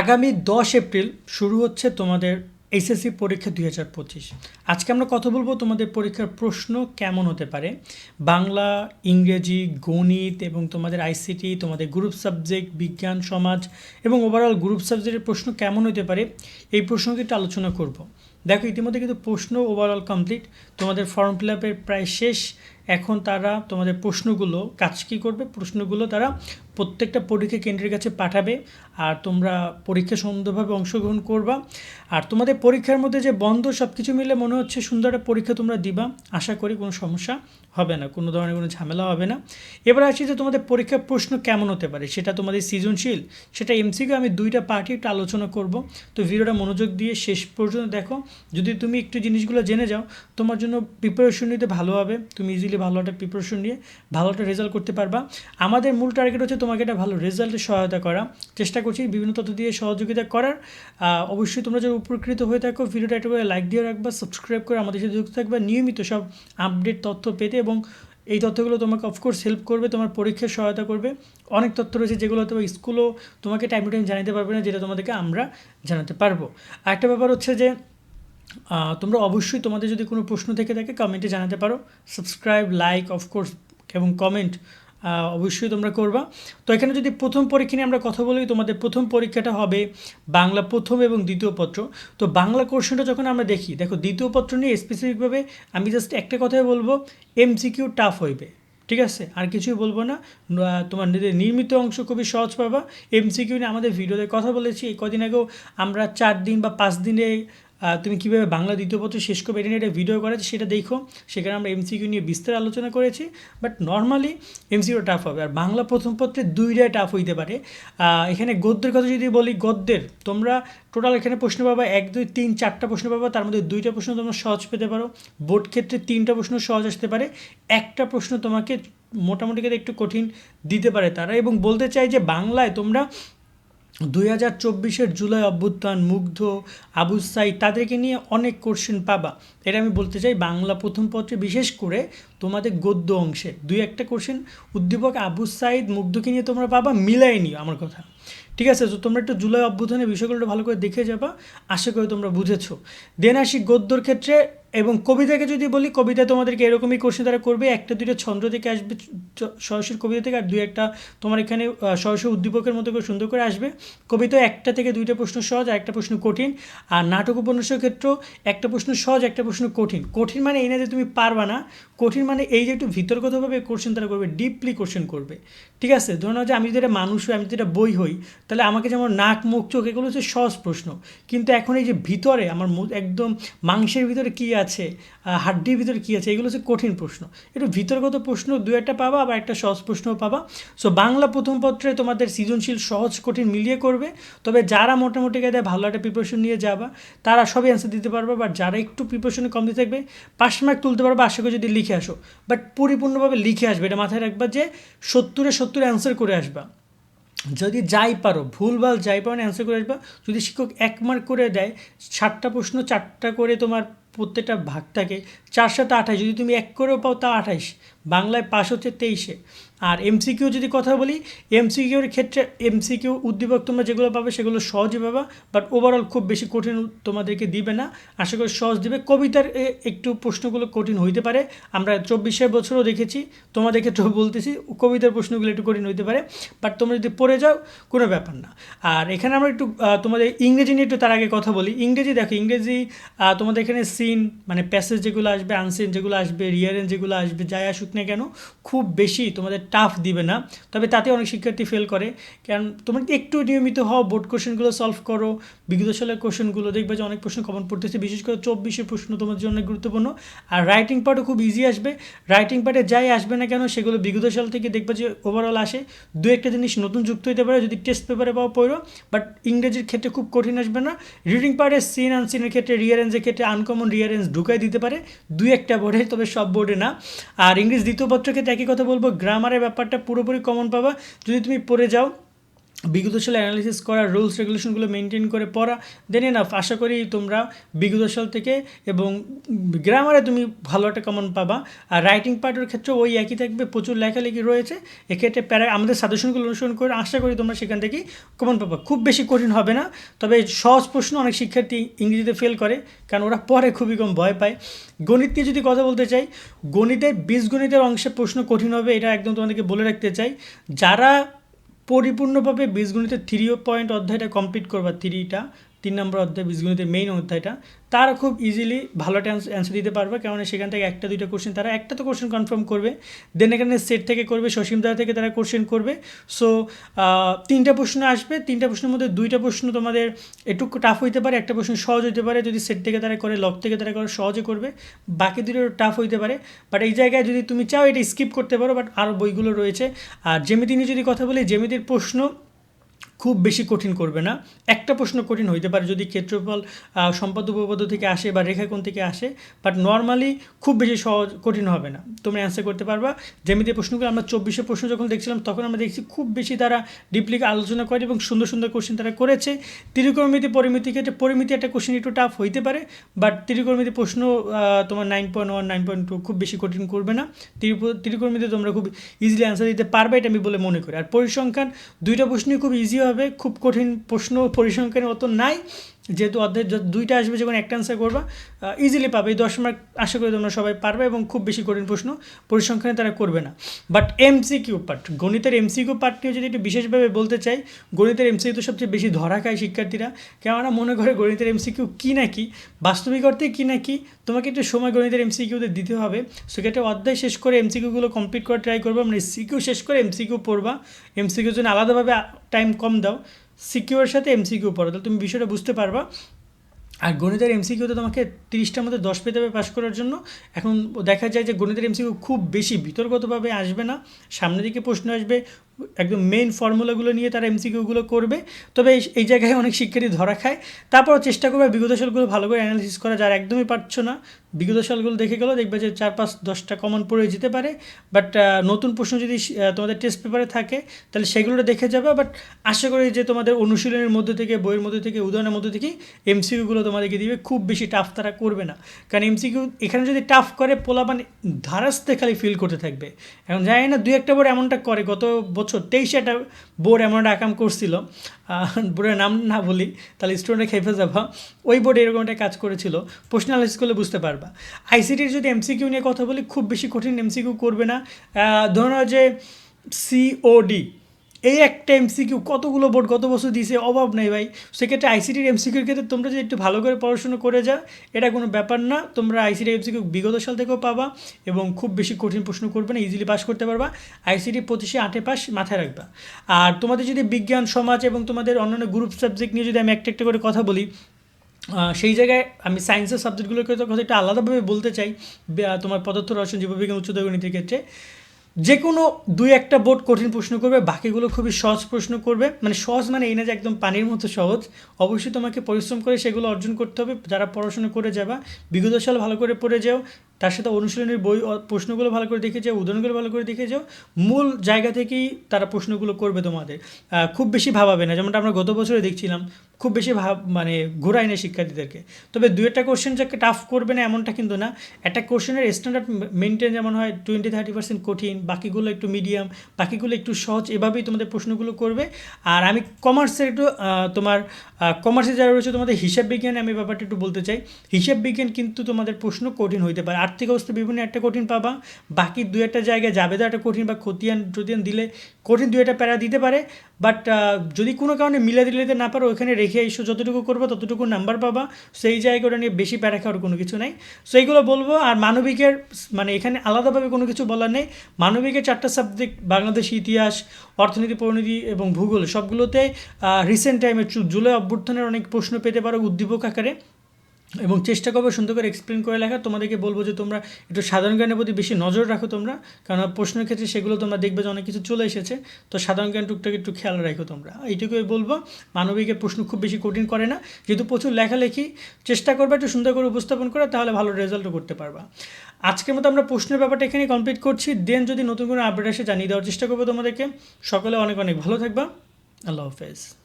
আগামী দশ এপ্রিল শুরু হচ্ছে তোমাদের এইচএসসি পরীক্ষা দুই হাজার পঁচিশ। আজকে আমরা কথা বলব তোমাদের পরীক্ষার প্রশ্ন কেমন হতে পারে? বাংলা, ইংরেজি, গণিত এবং তোমাদের আইসিটি তোমাদের গ্রুপ সাবজেক্ট বিজ্ঞান, সমাজ এবং ওভারঅল গ্রুপ সাবজেক্টের প্রশ্ন কেমন হতে পারে? এই প্রশ্নকে একটু আলোচনা করব। দেখো, ইতিমধ্যে কিন্তু প্রশ্ন ওভারঅল কমপ্লিট তোমাদের ফর্ম ফিল আপের প্রায় শেষ। এখন তারা তোমাদের প্রশ্নগুলো কাজ কী করবে? প্রশ্নগুলো তারা প্রত্যেকটা পরীক্ষা কেন্দ্রের কাছে পাঠাবে আর তোমরা পরীক্ষা সুন্দরভাবে অংশগ্রহণ করবা। আর তোমাদের পরীক্ষার মধ্যে যে বন্ধ সব কিছু মিলে মনে হচ্ছে সুন্দর একটা পরীক্ষা তোমরা দিবা। আশা করি কোনো সমস্যা হবে না, কোনো ধরনের কোনো ঝামেলা হবে না। এবার আসছি যে তোমাদের পরীক্ষার প্রশ্ন কেমন হতে পারে, সেটা তোমাদের সৃজনশীল, সেটা এমসিকে আমি দুইটা পার্টি একটু আলোচনা করব। তো ভিডিওটা মনোযোগ দিয়ে শেষ পর্যন্ত দেখো। যদি তুমি একটু জিনিসগুলো জেনে যাও, তোমার জন্য প্রিপারেশন নিতে ভালো হবে, তুমি ইজিলি ভালো একটা প্রিপারেশন নিয়ে ভালো একটা রেজাল্ট করতে পারবা। আমাদের মূল টার্গেট হচ্ছে তোমাকে একটা ভালো রেজাল্টের সহায়তা করা। চেষ্টা করছি বিভিন্ন তথ্য দিয়ে সহযোগিতা করার। অবশ্যই তোমরা যদি উপকৃত হয়ে থাকো, ভিডিওটা একটা করে লাইক দিয়ে রাখবা সাবস্ক্রাইব করে আমাদের সাথে যুক্ত থাকবা। নিয়মিত সব আপডেট তথ্য পেতে এবং এই তথ্যগুলো তোমাকে অফকোর্স হেল্প করবে, তোমার পরীক্ষার সহায়তা করবে। অনেক তথ্য রয়েছে যেগুলো হয়তো স্কুলও তোমাকে টাইম টু টাইম জানাতে পারবে না, যেটা তোমাদেরকে আমরা জানাতে পারব। আরেকটা ব্যাপার হচ্ছে যে তোমরা অবশ্যই তোমাদের যদি কোনো প্রশ্ন থেকে থাকে কমেন্টে জানাতে পারো। সাবস্ক্রাইব লাইক অফকোর্স এবং কমেন্ট অবশ্যই তোমরা করবা। তো এখানে যদি প্রথম পরীক্ষা নিয়ে আমরা কথা বলি, তোমাদের প্রথম পরীক্ষাটা হবে বাংলা প্রথম এবং দ্বিতীয় পত্র। তো বাংলা কোশ্চেনটা যখন আমরা দেখি, দেখো, দ্বিতীয় পত্র নিয়ে স্পেসিফিকভাবে আমি জাস্ট একটা কথাই বলব এমসিকিউ টাফ হইবে, ঠিক আছে? আর কিছুই বলব না। তোমার নিজের নির্মিত অংশ খুবই সহজ পাবা। এমসিকিউ নিয়ে আমাদের ভিডিওতে কথা বলেছি। কদিন আগেও আমরা চার দিন বা পাঁচ দিনে তুমি কীভাবে বাংলা দ্বিতীয় পত্র শেষ করবে এটা একটা ভিডিও করেছি, সেটা দেখো। সেখানে আমরা এমসিকিউ নিয়ে বিস্তার আলোচনা করেছি বাট নর্মালি এমসিকিউ টাফ হবে। আর বাংলা প্রথম পত্রে দুইটাই টাফ হইতে পারে। এখানে গদ্যের কথা যদি বলি, গদ্যের, তোমরা টোটাল এখানে প্রশ্ন পাবা, এক, দুই, তিন, চারটা প্রশ্ন পাবা, তার মধ্যে দুইটা প্রশ্ন তোমরা সহজ পেতে পারো। বোর্ড ক্ষেত্রে তিনটা প্রশ্ন সহজ আসতে পারে। একটা প্রশ্ন তোমাকে মোটামুটি একটু কঠিন দিতে পারে তারা, এবং বলতে চাই যে বাংলায় তোমরা দুই হাজার চব্বিশের জুলাই অভ্যুত্থান মুগ্ধ আবু সাইদ, তাদেরকে নিয়ে অনেক কোশ্চেন পাবা। এটা আমি বলতে চাই, বাংলা প্রথম পত্রে বিশেষ করে তোমাদের গদ্য অংশে। দুই একটা কোশ্চেন উদ্দীপক আবু সাইদ মুগ্ধকে নিয়ে তোমরা পাবা, মিলাই নিও আমার কথা। ঠিক আছে? তো তোমরা একটু জুলাই অভ্যুত্থানের বিষয়গুলো ভালো করে দেখে যাবা, আশা করি তোমরা বুঝেছ। দেন আসি গদ্যর ক্ষেত্রে এবং কবিতাকে যদি বলি, কবিতা তোমাদেরকে এরকমই কোশ্চেন তারা করবে, একটা, দুইটা ছন্দ থেকে আসবে সরাসরি কবিতা থেকে, আর দুই একটা তোমার এখানে সরাসরি উদ্দীপকের মতো করে সুন্দর করে আসবে। কবিতা একটা থেকে দুইটা প্রশ্ন সহজ আর একটা প্রশ্ন কঠিন। আর নাটক উপন্যাসের ক্ষেত্রেও একটা প্রশ্ন সহজ, একটা প্রশ্ন কঠিন। কঠিন মানে এই না যে তুমি পারবা না, কঠিন মানে এই যে একটু ভিতরগতভাবে কোশ্চেন তারা করবে ডিপলি কোশ্চেন করবে। ঠিক আছে? ধরো না যে আমি যদি একটা মানুষ হই, আমি যদি একটা বই হই, তাহলে আমাকে যেমন নাক, মুখ, চোখ, এগুলো হচ্ছে সহজ প্রশ্ন। কিন্তু এখন এই যে ভিতরে, আমার একদম মাংসের ভিতরে কী আছে হাড্ডির ভিতরে কী আছে, এগুলো হচ্ছে কঠিন প্রশ্ন। একটু ভিতরগত প্রশ্ন দু একটা পাবা আবার একটা সহজ প্রশ্নও পাবা। সো বাংলা প্রথম পত্রে তোমাদের সৃজনশীল, সহজ, কঠিন মিলিয়ে করবে। তবে যারা মোটামুটি কায়দায় ভালো একটা প্রিপারেশন নিয়ে যাবা, তারা সবই অ্যান্সার দিতে পারবে। বা যারা একটু প্রিপারেশনে কম দিয়ে থাকবে পাঁচ মার্ক তুলতে পারবে। আশা করি যদি লিখে আসো। বাট পরিপূর্ণভাবে লিখে আসবে। এটা মাথায় রাখবা যে সত্তরে সত্তর অ্যান্সার করে আসবা। যদি যাই পারো, ভুলভাল যাই পারো অ্যান্সার করে আসবা, যদি শিক্ষক এক মার্ক করে দেয়, ষাটটা প্রশ্ন, চারটা করে তোমার প্রত্যেকটা ভাগ থাকে চার সাথে আঠাশ। যদি তুমি এক করেও পাও তা আঠাইশ বাংলায় পাস হচ্ছে তেইশে। আর এমসিকিউ যদি কথা বলি, এমসিকিউর ক্ষেত্রে এমসিকিউ উদ্দীপক তোমরা যেগুলো পাবে সেগুলো সহজই পাবা বাট ওভারঅল খুব বেশি কঠিন তোমাদেরকে দিবে না। আশা করি সহজ দিবে। কবিতার একটু প্রশ্নগুলো কঠিন হইতে পারে। আমরা চব্বিশের বছরও দেখেছি তোমাদের ক্ষেত্রেও বলতেছি, কবিতার প্রশ্নগুলো একটু কঠিন হইতে পারে। বাট তোমরা যদি পড়ে যাও, কোনো ব্যাপার না। আর এখানে আমরা একটু তোমাদের ইংরেজি নিয়ে একটু তার আগে কথা বলি। ইংরেজি দেখো, ইংরেজি তোমাদের এখানে সিন মানে প্যাসেজ যেগুলো আসবে আনসিন যেগুলো আসবে রিয়ারেন যেগুলো আসবে, যাই আসুক না কেন, খুব বেশি তোমাদের টাফ দিবে না। তবে তাতে অনেক শিক্ষার্থী ফেল করে। কারণ তোমরা একটু নিয়মিত হও বোর্ড কোশ্চেনগুলো সলভ করো, বিগত সালের কোশ্চেনগুলো দেখবে যে অনেক প্রশ্ন কমন পড়তেছে, বিশেষ করে চব্বিশের প্রশ্ন তোমার জন্য গুরুত্বপূর্ণ। আর রাইটিং পার্টও খুব ইজি আসবে। রাইটিং পার্টে যাই আসবে না কেন, সেগুলো বিগত সাল থেকে দেখবে যে ওভারঅল আসে। দু একটা জিনিস নতুন যুক্ত হতে পারে, যদি টেস্ট পেপারে পাও পড়ো বাট ইংরেজির ক্ষেত্রে খুব কঠিন আসবে না। রিডিং পার্টের সিন আনসিনের ক্ষেত্রে রিয়ারেন্সের ক্ষেত্রে আনকমন রিয়ারেন্স ঢুকাই দিতে পারে, দুই একটা বোর্ডে তবে সব বোর্ডে না। আর ইংলিশ দ্বিতীয় পত্রকে একই কথা বলব গ্রামারের ব্যাপারটা পুরোপুরি কমন পাবা। যদি তুমি পড়ে যাও বিগত সালে অ্যানালিসিস করা রুলস রেগুলেশনগুলো মেনটেন করে পড়া দেন এনাফ আশা করি তোমরা বিগত সাল থেকে এবং গ্রামারে তুমি ভালো একটা কমন পাবা। আর রাইটিং পার্টের ক্ষেত্রে ওই একই থাকবে, প্রচুর লেখালেখি রয়েছে। এক্ষেত্রে প্যারা আমাদের সাজেশনগুলো অনুসরণ করে আশা করি তোমরা সেখান থেকেই কমন পাবা। খুব বেশি কঠিন হবে না, তবে সহজ প্রশ্ন অনেক শিক্ষার্থী ইংরেজিতে ফেল করে, কারণ ওরা পরে খুবই কম ভয় পায়। গণিত নিয়ে যদি কথা বলতে চাই, গণিতের, বীজগণিতের অংশে প্রশ্ন কঠিন হবে, এটা একদম তোমাদেরকে বলে রাখতে চাই। যারা পরিপূর্ণভাবে বীজগণিতের থ্রি পয়েন্ট অধ্যায়টা কমপ্লিট করবা থ্রিটা তিন নম্বর অধ্যায় বীজগণিতের মেইন অধ্যায়টা, তারা খুব ইজিলি ভালো একটা অ্যান্সার দিতে পারবে। কারণ সেখান থেকে একটা, দুইটা কোশ্চেন তারা, একটা তো কোশ্চেন কনফার্ম করবে। দেন এখানে সেট থেকে করবে সসীমদার থেকে তারা কোশ্চেন করবে। সো তিনটা প্রশ্ন আসবে। তিনটা প্রশ্নের মধ্যে দুইটা প্রশ্ন তোমাদের একটু টাফ হইতে পারে, একটা প্রশ্ন সহজ হইতে পারে। যদি সেট থেকে তারা করে লক থেকে তারা করে, সহজে করবে। বাকি দুটো টাফ হইতে পারে। বাট এই জায়গায় যদি তুমি চাও, এটা স্কিপ করতে পারো। বাট আরও বইগুলো রয়েছে। আর জেমিতি নিয়ে যদি কথা বলি জেমিতির প্রশ্ন খুব বেশি কঠিন করবে না। একটা প্রশ্ন কঠিন হইতে পারে যদি ক্ষেত্রফল সম্পদ উপপাদ্য থেকে আসে বা রেখাকোণ থেকে আসে বাট নর্মালি খুব বেশি সহজ, কঠিন হবে না। তোমরা অ্যান্সার করতে পারবা। যেমিতি প্রশ্নগুলো আমরা চব্বিশে প্রশ্ন যখন দেখছিলাম, তখন আমরা দেখছি খুব বেশি তারা ডিপলি আলোচনা করে এবং সুন্দর সুন্দর কোশ্চেন তারা করেছে। ত্রিকোণমিতি পরিমিতি ক্ষেত্রে পরিমিতি একটা কোশ্চেন একটু টাফ হইতে পারে বাট ত্রিকোণমিতি প্রশ্ন তোমার nine point one nine point two খুব বেশি কঠিন করবে না। ত্রিকোণমিতি তোমরা খুব ইজিলি অ্যান্সার দিতে পারবে এটা আমি বলে মনে করি। আর পরিসংখ্যান দুইটা প্রশ্নই খুব ইজি হবে। খুব কঠিন প্রশ্ন পরিসংখ্যানের অত নাই। যেহেতু অর্ধেক দুইটা আসবে যখন একটা অ্যান্সার করবা ইজিলি পাবে। এই দশ মার্ক আশা করি তোমরা সবাই পারবে এবং খুব বেশি কঠিন প্রশ্ন পরিসংখ্যানে তারা করবে না। বাট এমসিকিউ পার্ট গণিতের এমসিকিউ পার্ট নিয়ে যদি একটু বিশেষভাবে বলতে চাই, গণিতের এমসিকিউ তো সবচেয়ে বেশি ধরা খায় শিক্ষার্থীরা। কেননা মনে করে গণিতের এমসিকিউ কী না কি, বাস্তবিক অর্থে কী না কি, তোমাকে একটু সময় গণিতের এমসিকিউতে দিতে হবে। সেক্ষেত্রে অধ্যায় শেষ করে এমসিকিউগুলো কমপ্লিট করে ট্রাই করবা। মানে সিকিউ শেষ করে এমসিকিউ পড়বা। এমসিকিউর জন্য আলাদাভাবে টাইম কম দাও। সিকিউর সাথে এমসিকিউ পড়ো, তাহলে তুমি বিষয়টা বুঝতে পারবা। আর গণিতের এমসিকিউতে তোমাকে তিরিশটার মধ্যে দশ পেতে হবে পাস করার জন্য। এখন দেখা যায় যে গণিতের এমসিকিউ খুব বেশি বিতর্কতভাবে আসবে না। সামনের দিকে প্রশ্ন আসবে একদম মেইন ফর্মুলাগুলো নিয়ে তারা এমসিকিউগুলো করবে। তবে এই জায়গায় অনেক শিক্ষার্থী ধরা খায়। তারপর চেষ্টা করবে বিগত সালগুলো ভালো করে অ্যানালিসিস করা, যার একদমই পারছ না। বিগত সালগুলো দেখে গেলো, দেখবে যে চার পাঁচ দশটা কমন পড়ে যেতে পারে। বাট নতুন প্রশ্ন যদি তোমাদের টেস্ট পেপারে থাকে, তাহলে সেগুলো দেখে যাবে। বাট আশা করি যে তোমাদের অনুশীলনের মধ্যে থেকে, বইয়ের মধ্যে থেকে, উদাহরণের মধ্যে থেকে এমসিকিউগুলো তোমাদেরকে দিবে। খুব বেশি টাফ তারা করবে না। কারণ এমসিকিউ এখানে যদি টাফ করে পোলা মানে ধারাস্তে খালি ফিল করতে থাকবে। এখন জানি না, দুই একটা বোর্ড এমনটা করে। গত বছর তেইশে একটা বোর্ড এমন একটা আকাম করছিল। বোর্ডের নাম না বলি তাহলে স্টুডেন্টরা খেপে যাবা। ওই বোর্ডে এরকম একটা কাজ করেছিল, প্রশ্ন স্কুলে করলে বুঝতে পারবা। আইসিটির যদি এমসিকিউ নিয়ে কথা বলি, খুব বেশি কঠিন এমসিকিউ করবে না। ধরো যে সিওডি এই একটা এমসিকিউ কতগুলো বোর্ড গত বছর দিয়েছে? অভাব নেই ভাই। সেক্ষেত্রে আইসিটির এমসিকিউর ক্ষেত্রে তোমরা যদি একটু ভালো করে পড়াশুনো করে যাও, এটা কোনো ব্যাপার না। তোমরা আইসিটি এমসিকিউ বিগত সাল থেকেও পাবা এবং খুব বেশি কঠিন প্রশ্ন করবে না ইজিলি পাস করতে পারবা। আইসিটি পঁচিশে আটে পাস মাথায় রাখবা। আর তোমাদের যদি বিজ্ঞান, সমাজ এবং তোমাদের অন্যান্য গ্রুপ সাবজেক্ট নিয়ে যদি আমি একটা একটা করে কথা বলি সেই জায়গায় আমি সায়েন্সের সাবজেক্টগুলোকে তো কথা একটু আলাদাভাবে বলতে চাই তোমার পদার্থ, রসায়ন, জীববিজ্ঞান, উচ্চতর গণিতের ক্ষেত্রে। যে কোনো দুই একটা বোর্ড কঠিন প্রশ্ন করবে, বাকিগুলো খুবই সহজ প্রশ্ন করবে। মানে সহজ মানে এই না যে একদম পানির মতো সহজ। অবশ্যই তোমাকে পরিশ্রম করে সেগুলো অর্জন করতে হবে। যারা পড়াশোনা করে যাবা, বিগত সাল ভালো করে পড়ে যাও। তার সাথে অনুশীলনের বই প্রশ্নগুলো ভালো করে দেখে যাও, উদাহরণগুলো ভালো করে দেখে যাও, মূল জায়গা থেকেই তারা প্রশ্নগুলো করবে তোমাদের। খুব বেশি ভাবাবে না, যেমনটা আমরা গত বছরে দেখছিলাম, খুব বেশি ভাব মানে ঘোরায় না শিক্ষার্থীদেরকে। তবে দু একটা কোশ্চেন যাকে টাফ করবে না এমনটা কিন্তু না। একটা কোশ্চেনের স্ট্যান্ডার্ড মেনটেন যেমন হয় টোয়েন্টি থার্টি পার্সেন্ট কঠিন, বাকিগুলো একটু মিডিয়াম বাকিগুলো একটু সহজ, এভাবেই তোমাদের প্রশ্নগুলো করবে। আর আমি কমার্সের একটু তোমার কমার্সে যারা রয়েছে, তোমাদের হিসাব বিজ্ঞানে আমি ব্যাপারটা একটু বলতে চাই। হিসাব বিজ্ঞান কিন্তু তোমাদের প্রশ্ন কঠিন হইতে পারে। আর্থিক অবস্থা বিভিন্ন একটা কঠিন পাবা, বাকি দু একটা জায়গায় যাবে একটা কঠিন বা খতিয়ান টতিয়ান দিলে কঠিন দু একটা প্যারা দিতে পারে বাট যদি কোনো কারণে মিলে দিলে না পারো, ওখানে রেখে এসো, যতটুকু করব ততটুকু নাম্বার পাবা, সেই জায়গায় ওটা নিয়ে বেশি প্যারা খাওয়ার কোনো কিছু নাই। সো এইগুলো বলব, আর মানবিকের মানে এখানে আলাদাভাবে কোনো কিছু বলার নেই। মানবিকের চারটা সাবজেক্ট বাংলাদেশ ইতিহাস, অর্থনীতি, পরিণতি এবং ভূগোল, সবগুলোতে রিসেন্ট টাইমে জুলাই অভ্যর্থনের অনেক প্রশ্ন পেতে পারো উদ্দীপক আকারে। এবং চেষ্টা করব সুন্দর করে এক্সপ্লেন করে লেখা। তোমাদেরকে বলব যে তোমরা একটু সাধারণ জ্ঞানের প্রতি বেশি নজর রাখো তোমরা। কারণ প্রশ্নের ক্ষেত্রে সেগুলো তোমরা দেখবে যে অনেক কিছু চলে এসেছে। তো সাধারণ জ্ঞান টুকটাক একটু খেয়াল রাখো তোমরা। এইটুকুই বলব, মানবিকের প্রশ্ন খুব বেশি কঠিন করে না। যেহেতু প্রচুর লেখালেখি, চেষ্টা করবে একটু সুন্দর করে উপস্থাপন করে, তাহলে ভালো রেজাল্টও করতে পারবা। আজকের মতো আমরা প্রশ্নের ব্যাপারটা এখানে কমপ্লিট করছি। দেন যদি নতুন কোনো আপডেট আসে, জানিয়ে দেওয়ার চেষ্টা করব তোমাদেরকে। সকলে অনেক অনেক ভালো থাকবা। আল্লাহ হাফেজ।